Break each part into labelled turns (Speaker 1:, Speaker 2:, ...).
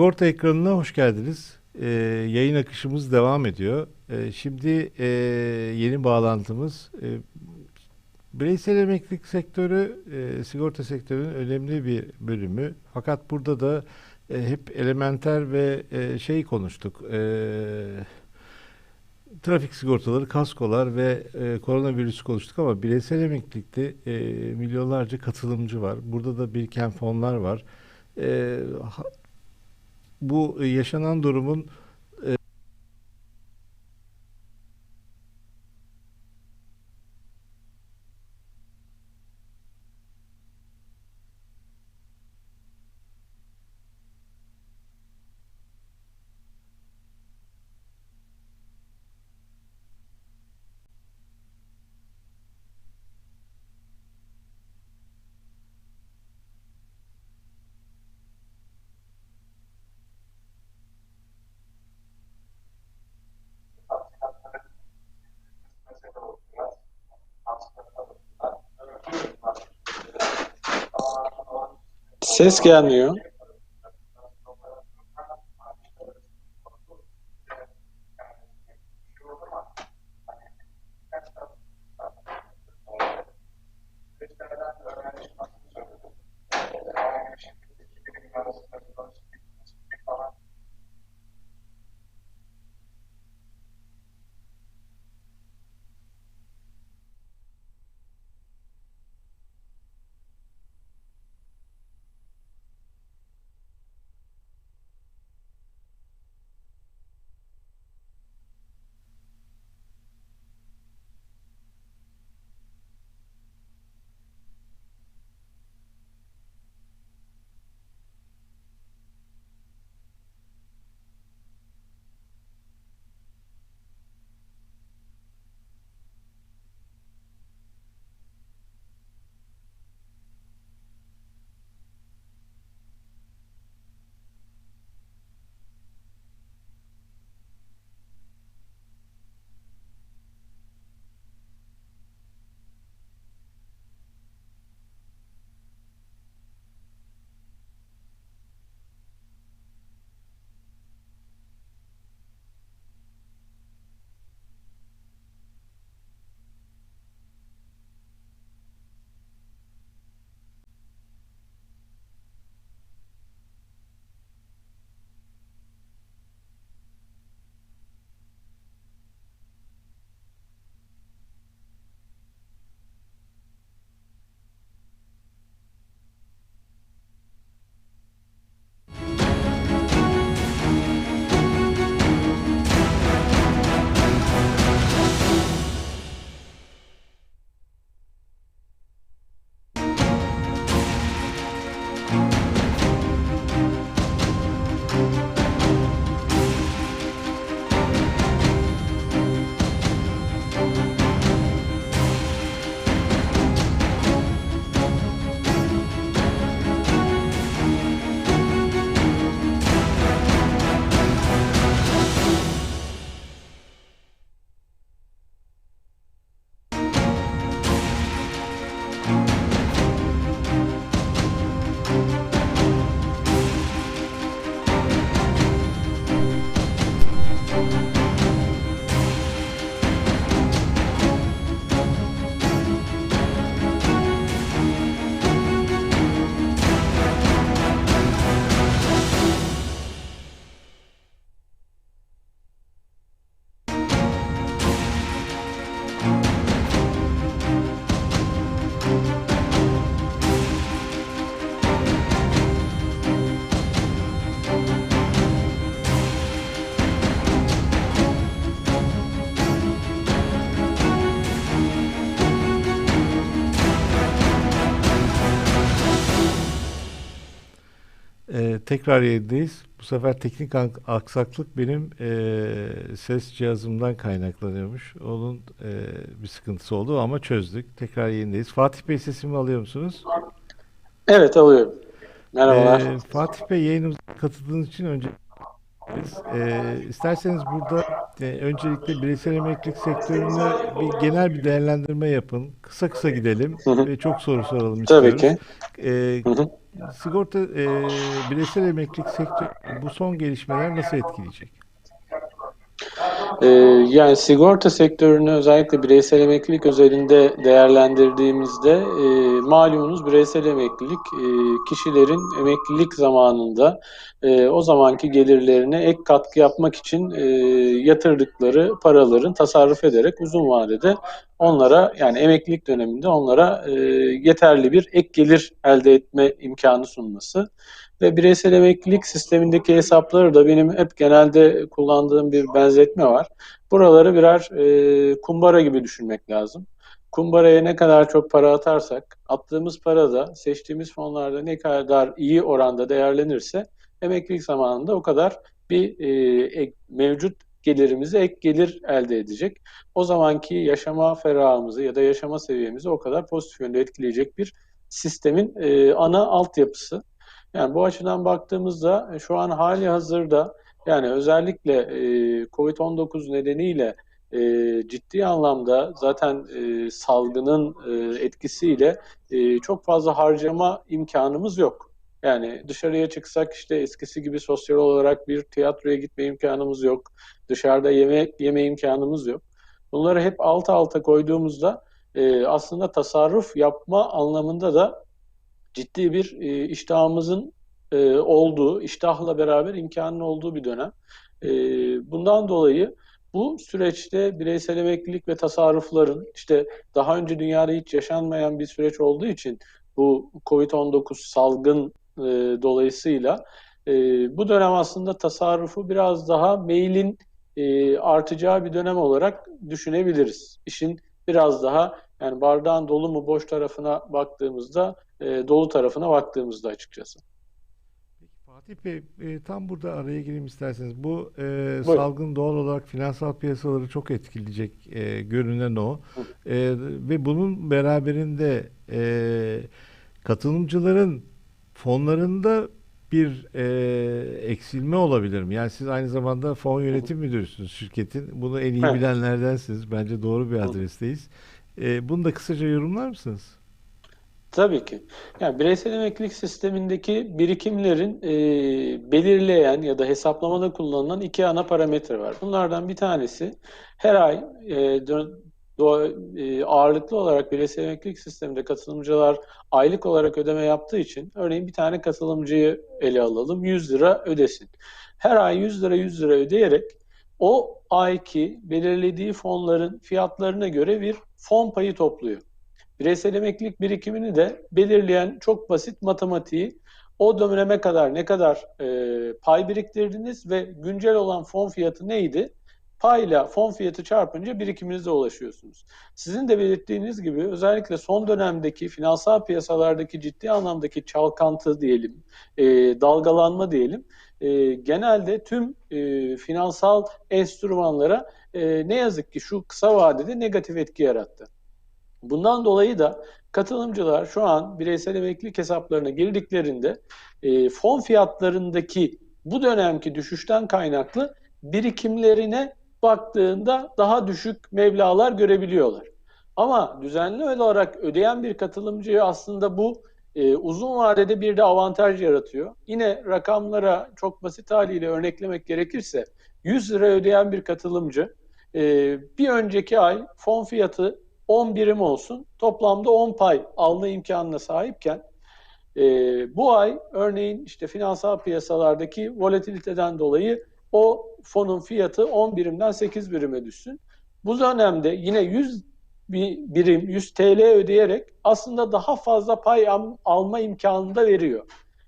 Speaker 1: Sigorta ekranına hoş geldiniz. Ee, yayın akışımız devam ediyor. Ee, şimdi e, yeni bağlantımız e, bireysel emeklilik sektörü, e, sigorta sektörünün önemli bir bölümü. Fakat burada da e, hep elementer ve e, şey konuştuk. E, trafik sigortaları, kaskolar ve e, koronavirüsü konuştuk ama bireysel emeklilikte e, milyonlarca katılımcı var. Burada da biriken fonlar var. E, bu e, yaşanan durumun e,
Speaker 2: Ses gelmiyor.
Speaker 1: E, tekrar yayındayız. Bu sefer teknik ak- aksaklık benim e, ses cihazımdan kaynaklanıyormuş. Onun e, bir sıkıntısı oldu ama çözdük. Tekrar yayındayız. Fatih Bey sesimi alıyor musunuz?
Speaker 2: Evet alıyorum. Merhabalar.
Speaker 1: E, Fatih Bey yayınımıza katıldığınız için önce. E, isterseniz burada e, öncelikle bireysel emeklilik sektörünü bir genel bir değerlendirme yapın. Kısa kısa gidelim ve çok soru soralım
Speaker 2: Tabii
Speaker 1: istiyoruz.
Speaker 2: ki.
Speaker 1: E,
Speaker 2: Hı hı.
Speaker 1: sigorta e, bireysel emeklilik sektörü bu son gelişmeler nasıl etkileyecek?
Speaker 2: Ee, yani sigorta sektörünü özellikle bireysel emeklilik özelinde değerlendirdiğimizde e, malumunuz bireysel emeklilik e, kişilerin emeklilik zamanında e, o zamanki gelirlerine ek katkı yapmak için e, yatırdıkları paraların tasarruf ederek uzun vadede onlara yani emeklilik döneminde onlara e, yeterli bir ek gelir elde etme imkanı sunması. Ve bireysel emeklilik sistemindeki hesapları da benim hep genelde kullandığım bir benzetme var. Buraları birer e, kumbara gibi düşünmek lazım. Kumbaraya ne kadar çok para atarsak, attığımız para da seçtiğimiz fonlarda ne kadar iyi oranda değerlenirse emeklilik zamanında o kadar bir e, ek, mevcut gelirimize ek gelir elde edecek. O zamanki yaşama ferahımızı ya da yaşama seviyemizi o kadar pozitif yönde etkileyecek bir sistemin e, ana altyapısı. Yani bu açıdan baktığımızda e, şu an hali hazırda yani özellikle e, Covid-19 nedeniyle e, ciddi anlamda zaten e, salgının e, etkisiyle e, çok fazla harcama imkanımız yok. Yani dışarıya çıksak işte eskisi gibi sosyal olarak bir tiyatroya gitme imkanımız yok. Dışarıda yemek yeme imkanımız yok. Bunları hep alt alta koyduğumuzda e, aslında tasarruf yapma anlamında da ciddi bir e, iştahımızın e, olduğu, iştahla beraber imkanın olduğu bir dönem. E, bundan dolayı bu süreçte bireysel emeklilik ve tasarrufların işte daha önce dünyada hiç yaşanmayan bir süreç olduğu için bu Covid-19 salgın e, dolayısıyla e, bu dönem aslında tasarrufu biraz daha mailin e, artacağı bir dönem olarak düşünebiliriz. İşin biraz daha yani bardağın dolu mu boş tarafına baktığımızda e, dolu tarafına baktığımızda açıkçası.
Speaker 1: Fatih Bey, e, tam burada araya gireyim isterseniz. Bu e,
Speaker 2: Buyurun.
Speaker 1: salgın doğal olarak finansal piyasaları çok etkileyecek e, görünen o. E, ve bunun beraberinde e, katılımcıların fonlarında bir e, eksilme olabilir mi? Yani siz aynı zamanda fon yönetim müdürüsünüz şirketin. Bunu en iyi
Speaker 2: Evet.
Speaker 1: bilenlerdensiniz. Bence doğru bir adresteyiz. E, bunu da kısaca yorumlar mısınız?
Speaker 2: Tabii ki. Yani bireysel emeklilik sistemindeki birikimlerin e, belirleyen ya da hesaplamada kullanılan iki ana parametre var. Bunlardan bir tanesi her ay e, dö- do- e, ağırlıklı olarak bireysel emeklilik sisteminde katılımcılar aylık olarak ödeme yaptığı için örneğin bir tane katılımcıyı ele alalım 100 lira ödesin. Her ay 100 lira 100 lira ödeyerek o ayki belirlediği fonların fiyatlarına göre bir fon payı topluyor. Bireysel emeklilik birikimini de belirleyen çok basit matematiği o döneme kadar ne kadar e, pay biriktirdiniz ve güncel olan fon fiyatı neydi? Payla fon fiyatı çarpınca birikiminize ulaşıyorsunuz. Sizin de belirttiğiniz gibi özellikle son dönemdeki finansal piyasalardaki ciddi anlamdaki çalkantı diyelim, e, dalgalanma diyelim, e, genelde tüm e, finansal enstrümanlara e, ne yazık ki şu kısa vadede negatif etki yarattı. Bundan dolayı da katılımcılar şu an bireysel emeklilik hesaplarına girdiklerinde e, fon fiyatlarındaki bu dönemki düşüşten kaynaklı birikimlerine baktığında daha düşük meblağlar görebiliyorlar. Ama düzenli olarak ödeyen bir katılımcıya aslında bu e, uzun vadede bir de avantaj yaratıyor. Yine rakamlara çok basit haliyle örneklemek gerekirse 100 lira ödeyen bir katılımcı e, bir önceki ay fon fiyatı 10 birim olsun toplamda 10 pay alma imkanına sahipken e, bu ay örneğin işte finansal piyasalardaki volatiliteden dolayı o fonun fiyatı 10 birimden 8 birime düşsün. Bu dönemde yine 100 bir birim 100 TL ödeyerek aslında daha fazla pay alma imkanını da veriyor.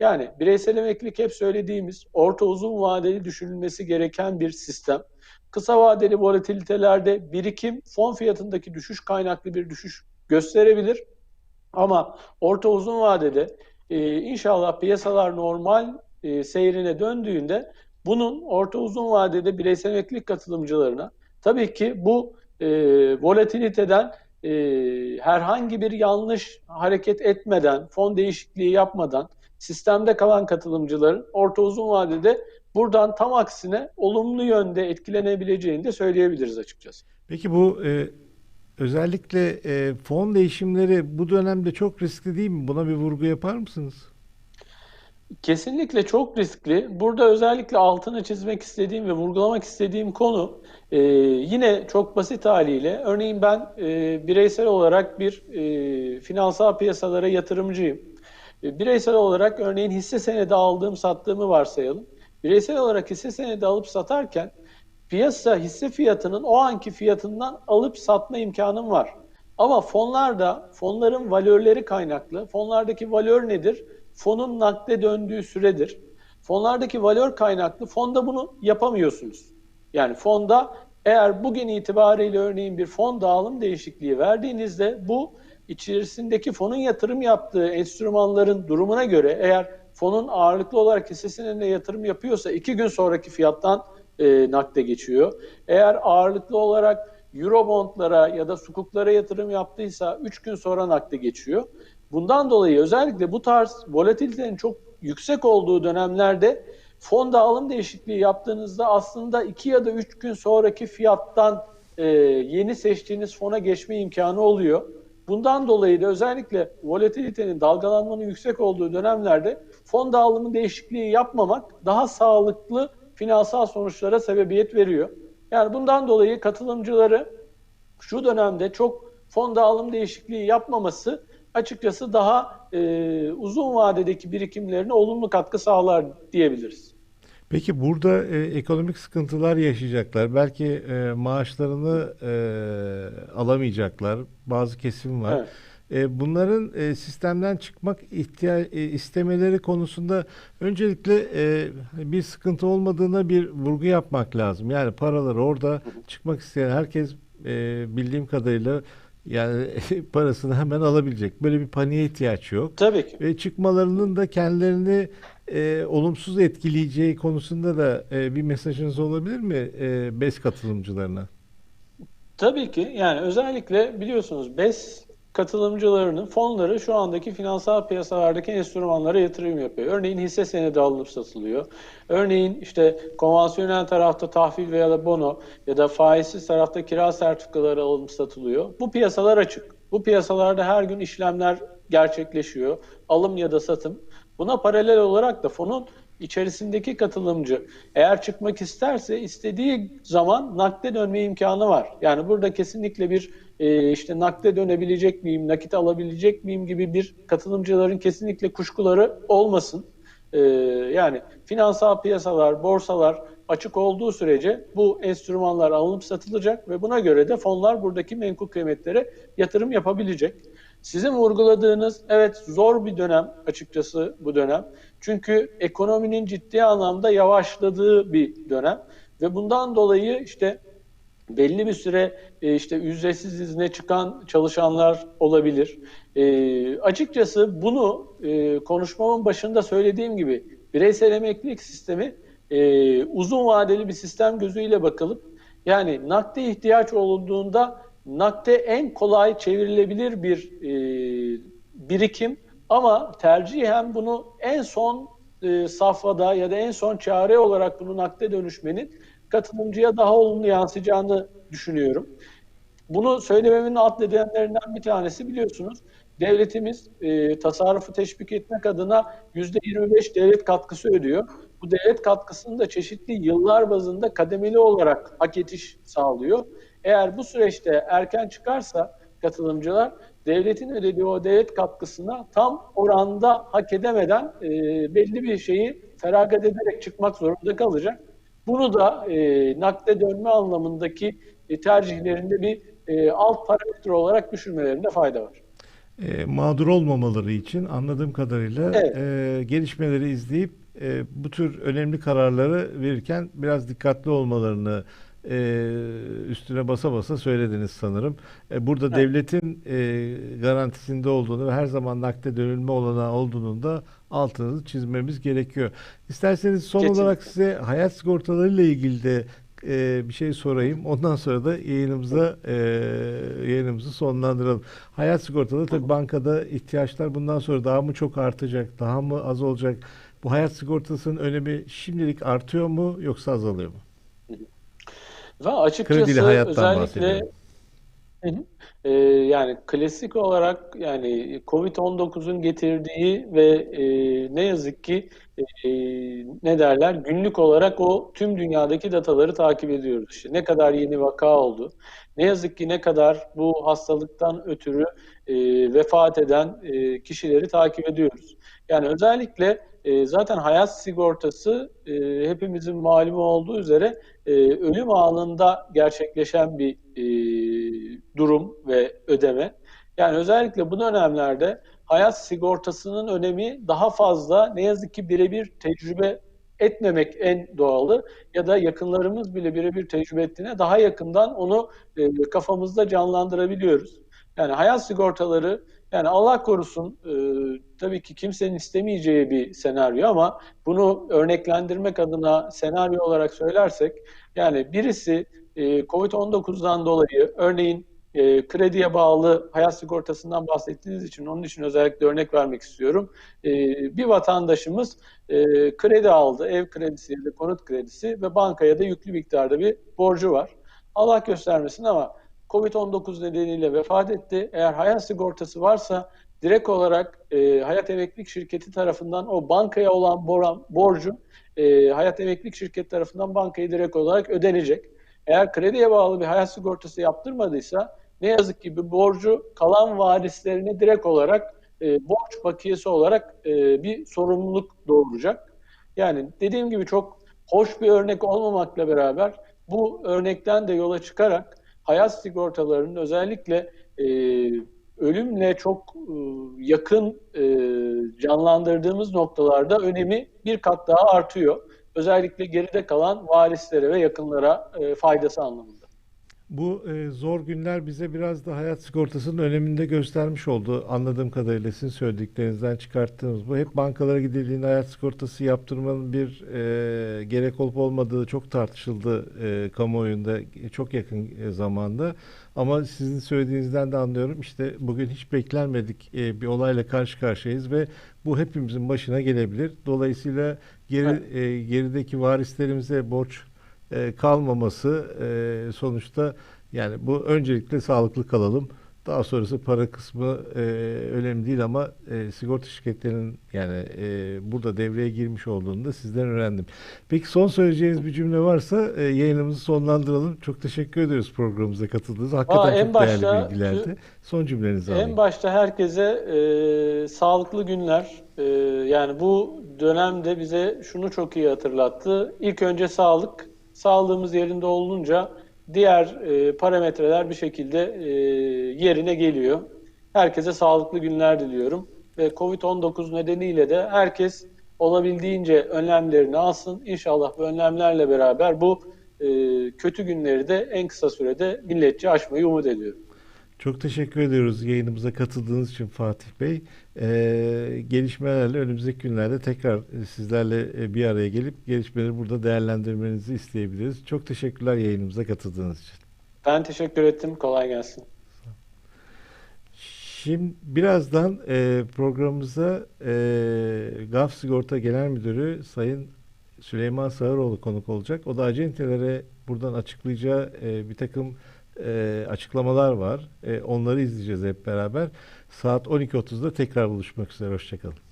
Speaker 2: Yani bireysel emeklilik hep söylediğimiz orta uzun vadeli düşünülmesi gereken bir sistem. Kısa vadeli volatilitelerde birikim fon fiyatındaki düşüş kaynaklı bir düşüş gösterebilir. Ama orta uzun vadede e, inşallah piyasalar normal e, seyrine döndüğünde bunun orta uzun vadede bireysel emeklilik katılımcılarına tabii ki bu e, volatiliteden e, herhangi bir yanlış hareket etmeden, fon değişikliği yapmadan sistemde kalan katılımcıların orta uzun vadede buradan tam aksine olumlu yönde etkilenebileceğini de söyleyebiliriz açıkçası.
Speaker 1: Peki bu e, özellikle e, fon değişimleri bu dönemde çok riskli değil mi? Buna bir vurgu yapar mısınız?
Speaker 2: Kesinlikle çok riskli. Burada özellikle altını çizmek istediğim ve vurgulamak istediğim konu e, yine çok basit haliyle. Örneğin ben e, bireysel olarak bir e, finansal piyasalara yatırımcıyım. E, bireysel olarak örneğin hisse senedi aldığım sattığımı varsayalım. Bireysel olarak hisse senedi alıp satarken piyasa hisse fiyatının o anki fiyatından alıp satma imkanım var. Ama fonlarda fonların valörleri kaynaklı. Fonlardaki valör nedir? Fonun nakde döndüğü süredir. Fonlardaki valör kaynaklı fonda bunu yapamıyorsunuz. Yani fonda eğer bugün itibariyle örneğin bir fon dağılım değişikliği verdiğinizde bu içerisindeki fonun yatırım yaptığı enstrümanların durumuna göre eğer fonun ağırlıklı olarak hisse senedine yatırım yapıyorsa iki gün sonraki fiyattan e, nakde geçiyor. Eğer ağırlıklı olarak Eurobondlara ya da sukuklara yatırım yaptıysa 3 gün sonra nakde geçiyor. Bundan dolayı özellikle bu tarz volatilitenin çok yüksek olduğu dönemlerde fon dağılım değişikliği yaptığınızda aslında 2 ya da 3 gün sonraki fiyattan e, yeni seçtiğiniz fona geçme imkanı oluyor. Bundan dolayı da özellikle volatilitenin dalgalanmanın yüksek olduğu dönemlerde fon dağılımı değişikliği yapmamak daha sağlıklı finansal sonuçlara sebebiyet veriyor. Yani bundan dolayı katılımcıları şu dönemde çok fon dağılım değişikliği yapmaması açıkçası daha e, uzun vadedeki birikimlerine olumlu katkı sağlar diyebiliriz.
Speaker 1: Peki burada e, ekonomik sıkıntılar yaşayacaklar. Belki e, maaşlarını e, alamayacaklar. Bazı kesim var.
Speaker 2: Evet.
Speaker 1: E, bunların e, sistemden çıkmak e, istemeleri konusunda öncelikle e, bir sıkıntı olmadığına bir vurgu yapmak lazım. Yani paraları orada çıkmak isteyen herkes bildiğim kadarıyla yani parasını hemen alabilecek. Böyle bir paniğe ihtiyaç yok.
Speaker 2: Tabii ki.
Speaker 1: Ve çıkmalarının da kendilerini e, olumsuz etkileyeceği konusunda da e, bir mesajınız olabilir mi e, BES katılımcılarına?
Speaker 2: Tabii ki yani özellikle biliyorsunuz BES katılımcılarının fonları şu andaki finansal piyasalardaki enstrümanlara yatırım yapıyor. Örneğin hisse senedi alınıp satılıyor. Örneğin işte konvansiyonel tarafta tahvil veya da bono ya da faizsiz tarafta kira sertifikaları alınıp satılıyor. Bu piyasalar açık. Bu piyasalarda her gün işlemler gerçekleşiyor. Alım ya da satım. Buna paralel olarak da fonun içerisindeki katılımcı eğer çıkmak isterse istediği zaman nakde dönme imkanı var. Yani burada kesinlikle bir e, işte nakde dönebilecek miyim, nakit alabilecek miyim gibi bir katılımcıların kesinlikle kuşkuları olmasın. E, yani finansal piyasalar, borsalar açık olduğu sürece bu enstrümanlar alınıp satılacak ve buna göre de fonlar buradaki menkul kıymetlere yatırım yapabilecek. Sizin vurguladığınız evet zor bir dönem açıkçası bu dönem. Çünkü ekonominin ciddi anlamda yavaşladığı bir dönem ve bundan dolayı işte belli bir süre e, işte ücretsiz izne çıkan çalışanlar olabilir. E, açıkçası bunu e, konuşmamın başında söylediğim gibi bireysel emeklilik sistemi e, uzun vadeli bir sistem gözüyle bakılıp yani nakde ihtiyaç olduğunda nakde en kolay çevrilebilir bir e, birikim ama tercihen bunu en son e, safhada ya da en son çare olarak bunu nakde dönüşmenin katılımcıya daha olumlu yansıyacağını düşünüyorum. Bunu söylememin alt nedenlerinden bir tanesi biliyorsunuz devletimiz e, tasarrufu teşvik etmek adına %25 devlet katkısı ödüyor. Bu devlet katkısını da çeşitli yıllar bazında kademeli olarak hak etiş sağlıyor. Eğer bu süreçte erken çıkarsa katılımcılar devletin ödediği o devlet katkısına tam oranda hak edemeden e, belli bir şeyi feragat ederek çıkmak zorunda kalacak. Bunu da e, nakde dönme anlamındaki e, tercihlerinde bir e, alt parametre olarak düşünmelerinde fayda var.
Speaker 1: E, mağdur olmamaları için anladığım kadarıyla
Speaker 2: Evet.
Speaker 1: e, gelişmeleri izleyip e, bu tür önemli kararları verirken biraz dikkatli olmalarını e, üstüne basa basa söylediniz sanırım. E, burada
Speaker 2: Evet.
Speaker 1: devletin e, garantisinde olduğunu ve her zaman nakde dönülme olanağı olduğunun da altını çizmemiz gerekiyor. İsterseniz son
Speaker 2: Kesinlikle.
Speaker 1: olarak size hayat sigortalarıyla ilgili de e, bir şey sorayım. Ondan sonra da yayınımıza e, yayınımızı sonlandıralım. Hayat sigortaları tabii bankada ihtiyaçlar bundan sonra daha mı çok artacak, daha mı az olacak? Bu hayat sigortasının önemi şimdilik artıyor mu yoksa azalıyor mu?
Speaker 2: Ve açıkçası
Speaker 1: Kredili hayattan
Speaker 2: özellikle. Ee, yani klasik olarak yani Covid-19'un getirdiği ve e, ne yazık ki e, ne derler günlük olarak o tüm dünyadaki dataları takip ediyoruz. İşte ne kadar yeni vaka oldu, ne yazık ki ne kadar bu hastalıktan ötürü e, vefat eden e, kişileri takip ediyoruz. Yani özellikle e, zaten hayat sigortası e, hepimizin malumu olduğu üzere e, ölüm anında gerçekleşen bir e, durum ve ödeme. Yani özellikle bu dönemlerde hayat sigortasının önemi daha fazla. Ne yazık ki birebir tecrübe etmemek en doğalı ya da yakınlarımız bile birebir tecrübe ettiğine daha yakından onu e, kafamızda canlandırabiliyoruz. Yani hayat sigortaları yani Allah korusun e, tabii ki kimsenin istemeyeceği bir senaryo ama bunu örneklendirmek adına senaryo olarak söylersek yani birisi e, Covid-19'dan dolayı örneğin e, krediye bağlı hayat sigortasından bahsettiğiniz için onun için özellikle örnek vermek istiyorum. E, bir vatandaşımız e, kredi aldı, ev kredisi ya da konut kredisi ve bankaya da yüklü miktarda bir borcu var. Allah göstermesin ama Covid-19 nedeniyle vefat etti. Eğer hayat sigortası varsa direkt olarak e, Hayat Emeklilik Şirketi tarafından o bankaya olan boran, borcu e, Hayat Emeklilik Şirketi tarafından bankaya direkt olarak ödenecek. Eğer krediye bağlı bir hayat sigortası yaptırmadıysa ne yazık ki bir borcu kalan varislerine direkt olarak e, borç bakiyesi olarak e, bir sorumluluk doğuracak. Yani dediğim gibi çok hoş bir örnek olmamakla beraber bu örnekten de yola çıkarak hayat sigortalarının özellikle e, ölümle çok e, yakın e, canlandırdığımız noktalarda önemi bir kat daha artıyor. Özellikle geride kalan varislere ve yakınlara e, faydası anlamında.
Speaker 1: Bu e, zor günler bize biraz da hayat sigortasının önemini de göstermiş oldu. Anladığım kadarıyla sizin söylediklerinizden çıkarttığımız bu. Hep bankalara gidildiğinde hayat sigortası yaptırmanın bir e, gerek olup olmadığı çok tartışıldı e, kamuoyunda çok yakın e, zamanda. Ama sizin söylediğinizden de anlıyorum. İşte bugün hiç beklenmedik e, bir olayla karşı karşıyayız ve bu hepimizin başına gelebilir. Dolayısıyla geri, e, gerideki varislerimize borç e, kalmaması e, sonuçta yani bu öncelikle sağlıklı kalalım. Daha sonrası para kısmı e, önemli değil ama e, sigorta şirketlerinin yani e, burada devreye girmiş olduğunu da sizden öğrendim. Peki son söyleyeceğiniz bir cümle varsa e, yayınımızı sonlandıralım. Çok teşekkür ediyoruz programımıza katıldığınız. Hakikaten
Speaker 2: Aa, en
Speaker 1: çok
Speaker 2: başta
Speaker 1: değerli bilgilerdi. Son cümlenizi
Speaker 2: En
Speaker 1: alayım.
Speaker 2: başta herkese e, sağlıklı günler. E, yani bu dönemde bize şunu çok iyi hatırlattı. İlk önce sağlık. Sağlığımız yerinde olunca diğer e, parametreler bir şekilde e, yerine geliyor. Herkese sağlıklı günler diliyorum. Ve Covid-19 nedeniyle de herkes olabildiğince önlemlerini alsın. İnşallah bu önlemlerle beraber bu e, kötü günleri de en kısa sürede milletçe aşmayı umut ediyorum.
Speaker 1: Çok teşekkür ediyoruz yayınımıza katıldığınız için Fatih Bey. Ee, gelişmelerle önümüzdeki günlerde tekrar e, sizlerle e, bir araya gelip gelişmeleri burada değerlendirmenizi isteyebiliriz. Çok teşekkürler yayınımıza katıldığınız için.
Speaker 2: Ben teşekkür ettim. Kolay gelsin.
Speaker 1: Şimdi birazdan e, programımıza e, GAF Sigorta Genel Müdürü Sayın Süleyman Sağıroğlu konuk olacak. O da acentelere buradan açıklayacağı e, bir takım e, açıklamalar var. E, onları izleyeceğiz hep beraber. Saat 12.30'da tekrar buluşmak üzere. Hoşçakalın.